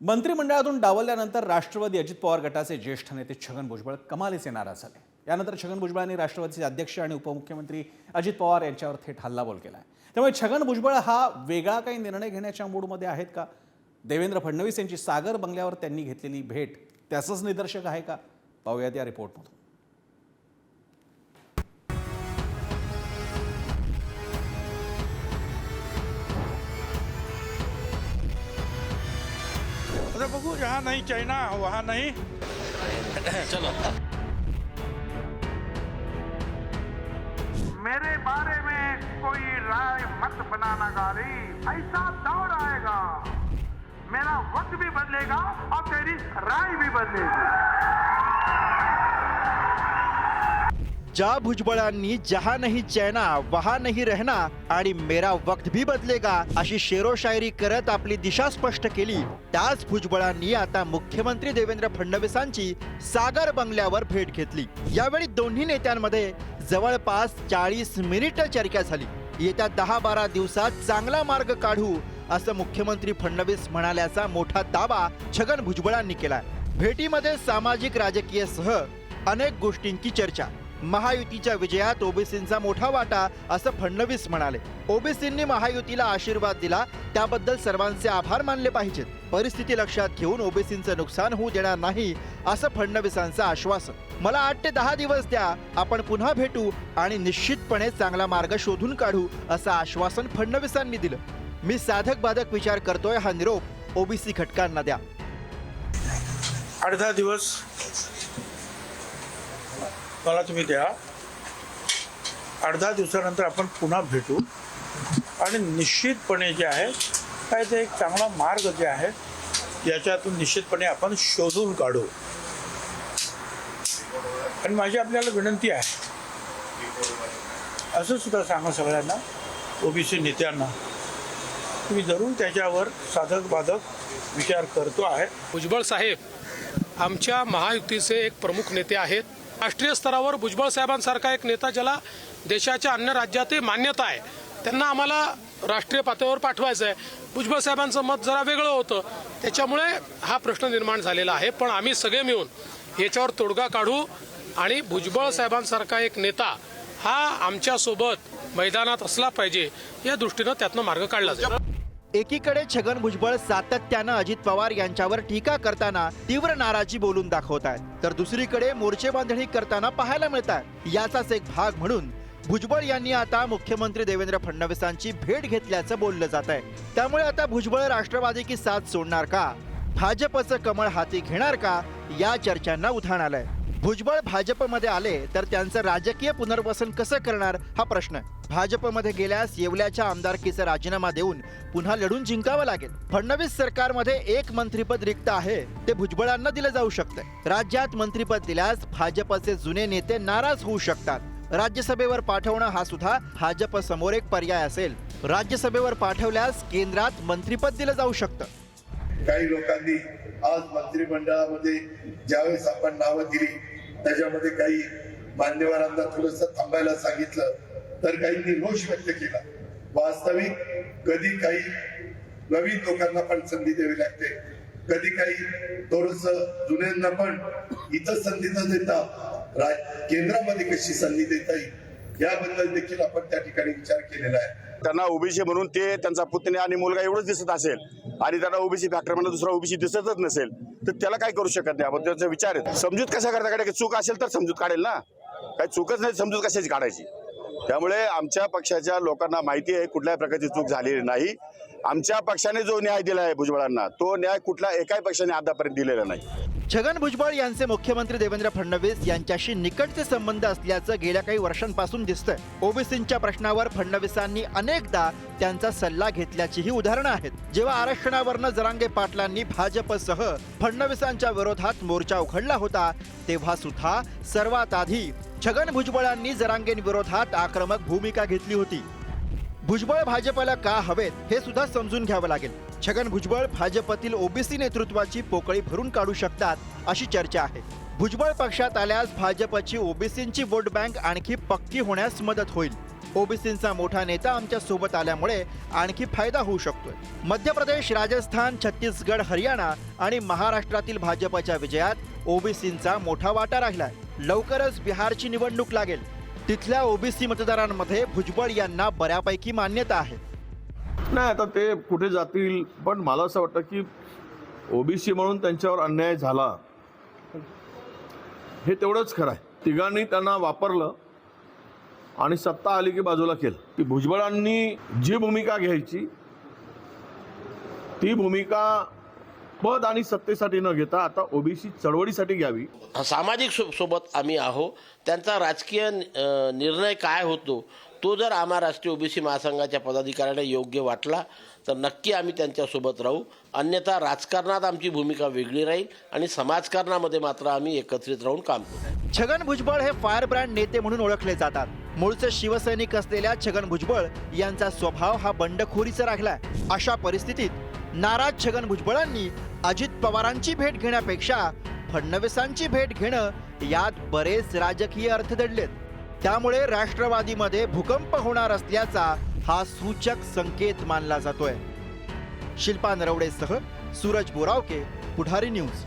मंत्रिमंडळातून डावलल्यानंतर राष्ट्रवादी अजित पवार गटाचे ज्येष्ठ नेते छगन भुजबळ कमालीचे नाराज झाले. यानंतर छगन भुजबळांनी राष्ट्रवादीचे अध्यक्ष आणि उपमुख्यमंत्री अजित पवार यांच्यावर थेट हल्लाबोल केला आहे त्यामुळे छगन भुजबळ हा वेगळा काही निर्णय घेण्याच्या मूडमध्ये आहेत का? देवेंद्र फडणवीस यांची सागर बंगल्यावर त्यांनी घेतलेली भेट त्याचंच निदर्शक आहे का? पाहूयात या रिपोर्टमधून. आता यहाँ नहीं चाइना वहाँ नहीं। चलो। मेरे बारे में कोई राय मत बनाना गाली ऐसा दौड़ आएगा। मेरा वक्त भी बदलेगा और तेरी राय भी बदलेगी। ज्या भुजबळांनी जहा नाही चैना वहा नाही रहना आणि मेरा वक्त भी बदलेगा अशी शेरोशायरी करत आपली दिशा स्पष्ट केली. त्याच भुजबळांनी आता मुख्यमंत्री देवेंद्र फडणवीसांची सागर बंगल्यावर भेट घेतली. यावेळी दोन्ही नेत्यांमध्ये जवळपास चाळीस मिनिट चर्चा झाली. येत्या दहा बारा दिवसात चांगला मार्ग काढू असं मुख्यमंत्री फडणवीस म्हणाल्याचा मोठा दावा छगन भुजबळांनी केला भेटीमध्ये सामाजिक राजकीय सह अनेक गोष्टींची चर्चा. महायुतीच्या विजयात ओबीसींचा मोठा वाटा असं फडणवीस म्हणाले. ओबीसींनी महायुतीला आशीर्वाद दिला त्याबद्दल सर्वांचे आभार मानले पाहिजेत. परिस्थिती लक्षात घेऊन ओबीसींचं नुकसान होऊ देणार नाही असं फडणवीसांचं आश्वासन. मला आठ ते दहा दिवस द्या आपण पुन्हा भेटू आणि निश्चितपणे चांगला मार्ग शोधून काढू असं आश्वासन फडणवीसांनी दिलं. मी साधक बाधक विचार करतोय हा निरोप ओबीसी घटकांना द्या. अर्धा दिवस मला तुम्ही द्या. अर्धा दिवसानंतर आपण पुन्हा भेटू. आणि निश्चितपणे जे आहे काय ते एक चांगला मार्ग जे आहे याच्यातून निश्चितपणे आपण शोधून काढू. आणि माझी आपल्याला विनंती आहे. असं सुद्धा सांगा सगळ्यांना ओबीसी नेत्यांना. तुम्ही जरूर त्याच्यावर साधक बाधक विचार करतो आहे. भुजबळ साहेब आमच्या महायुतीचे एक प्रमुख नेते आहेत. राष्ट्रीय स्तरावर भुजबळ साहेबांसारखा एक नेता ज्याला देशाच्या अन्य राज्यातही मान्यता आहे त्यांना आम्हाला राष्ट्रीय पातळीवर पाठवायचं आहे भुजबळ साहेबांचं मत जरा वेगळं होतं. त्याच्यामुळे हा प्रश्न निर्माण झालेला आहे. पण आम्ही सगळे मिळून याच्यावर तोडगा काढू आणि भुजबळ साहेबांसारखा एक नेता हा आमच्यासोबत मैदानात असला पाहिजे या दृष्टीनं त्यातनं मार्ग काढला जाईल. एकीकडे छगन भुजबळ सातत्यानं अजित पवार यांच्यावर टीका करताना तीव्र नाराजी बोलून दाखवत आहेत. तर दुसरीकडे मोर्चे बांधणी करताना पाहायला मिळत आहे याचाच एक भाग म्हणून भुजबळ यांनी आता मुख्यमंत्री देवेंद्र फडणवीसांची भेट घेतल्याचं बोललं जात आहे. त्यामुळे आता भुजबळ राष्ट्रवादी की साथ सोडणार का? भाजपचं कमळ हाती घेणार का? या चर्चांना उधाण आलंय. भुजबळ भाजपमध्ये आले तर त्यांचं राजकीय पुनर्वसन कसं करणार हा प्रश्न. भाजपमध्ये गेल्यास येवल्याच्या आमदारकीचा राजीनामा देऊन पुन्हा लढून जिंकावं लागेल. फडणवीस सरकारमध्ये एक मंत्रीपद रिक्त आहे ते भुजबळांना दिलं जाऊ शकतं. राज्यात मंत्रीपद दिल्यास भाजपचे जुने नेते नाराज होऊ शकतात. राज्यसभेवर पाठवणं हा सुद्धा भाजप समोर एक पर्याय असेल. राज्यसभेवर पाठवल्यास केंद्रात मंत्रीपद दिलं जाऊ शकतं. काही लोकांनी आज मंत्रिमंडळामध्ये ज्यावेळेस आपण नावं दिली त्याच्यामध्ये काही मान्यवरांना थोडस थांबायला सांगितलं तर काहींनी रोष व्यक्त केला. वास्तविक कधी काही नवीन लोकांना पण संधी द्यावी लागते. कधी काही थोडस जुन्यांना पण इथं संधी न देता केंद्रामध्ये कशी संधी देता येईल याबद्दल देखील आपण त्या ठिकाणी विचार केलेला आहे. त्यांना ओबीसी म्हणून ते त्यांचा पुतण्या आणि मुलगा एवढंच दिसत असेल आणि त्यांना ओबीसी फॅक्टर म्हणून दुसरा ओबीसी दिसतच नसेल तर त्याला काय करू शकत नाही? आपण त्याचा विचार आहे. समजूत कशा करता काढायची चूक असेल तर समजूत काढेल ना? काही चूकच नाही समजूत कशाची काढायची? त्यामुळे आमच्या पक्षाच्या लोकांना माहिती आहे कुठल्याही प्रकारची चूक झालेली नाही. आमच्या पक्षाने जो न्याय दिला आहे भुजबळांना तो न्याय कुठल्या एकाही पक्षाने आतापर्यंत दिलेला नाही. छगन भुजबळ यांचे मुख्यमंत्री देवेंद्र फडणवीस यांच्याशी निकटचे संबंध असल्याचं गेल्या काही वर्षांपासून दिसतंय. ओबीसींच्या प्रश्नावर फडणवीसांनी अनेकदा त्यांचा सल्ला घेतल्याचीही उदाहरणं आहेत. जेव्हा आरक्षणावरनं जरांगे पाटलांनी भाजपसह फडणवीसांच्या विरोधात मोर्चा उघडला होता तेव्हा सुद्धा सर्वात आधी छगन भुजबळांनी जरांगेंविरोधात आक्रमक भूमिका घेतली होती. भुजबळ भाजपला का हवेत हे सुद्धा समजून घ्यावं लागेल. छगन भुजबळ भाजपतील ओबीसी नेतृत्वाची पोकळी भरून काढू शकतात अशी चर्चा आहे. भुजबळ पक्षात आल्यास भाजपची ओबीसींची वोट बँक आणखी पक्की होण्यास मदत होईल. ओबीसींचा मोठा नेता आमच्यासोबत आल्यामुळे आणखी फायदा होऊ शकतोय. मध्य प्रदेश राजस्थान छत्तीसगड हरियाणा आणि महाराष्ट्रातील भाजपच्या विजयात ओबीसींचा मोठा वाटा राहिलाय. लवकरच बिहारची निवडणूक लागेल. तिथल्या ओबीसी मतदारांमध्ये भुजबळ यांना बऱ्यापैकी मान्यता आहे. नाही आता ते कुठे जातील? पण मला असं वाटतं की ओबीसी म्हणून त्यांच्यावर अन्याय झाला हे तेवढंच खरं आहे. तिघांनी त्यांना वापरलं आणि सत्ता आली की बाजूला केलं. की भुजबळांनी जी भूमिका घ्यायची ती भूमिका पद आणि सत्तेसाठी न घेता आता ओबीसी चळवळीसाठी घ्यावी. सामाजिक सो सोबत आम्ही आहो त्यांचा राजकीय निर्णय काय होतो? तो जर आम्हा राष्ट्रीय ओबीसी महासंघाच्या पदाधिकाऱ्यांना योग्य वाटला तर नक्की आम्ही त्यांच्यासोबत राहू. अन्यथा राजकारणात आमची भूमिका वेगळी राहील आणि समाजकारणामध्ये मात्र आम्ही एकत्रित राहून काम करू. छगन भुजबळ हे फायर ब्रँड नेते म्हणून ओळखले जातात. मूळचे शिवसैनिक असलेल्या छगन भुजबळ यांचा स्वभाव हा बंडखोरीचा राहिलाय. अशा परिस्थितीत नाराज छगन भुजबळांनी अजित पवारांची भेट घेण्यापेक्षा फडणवीसांची भेट घेणं यात बरेच राजकीय अर्थ दडलेत. त्यामुळे राष्ट्रवादीमध्ये भूकंप होणार असल्याचा हा सूचक संकेत मानला जातोय. शिल्पा नरवडेसह सूरज बोरावके पुढारी न्यूज.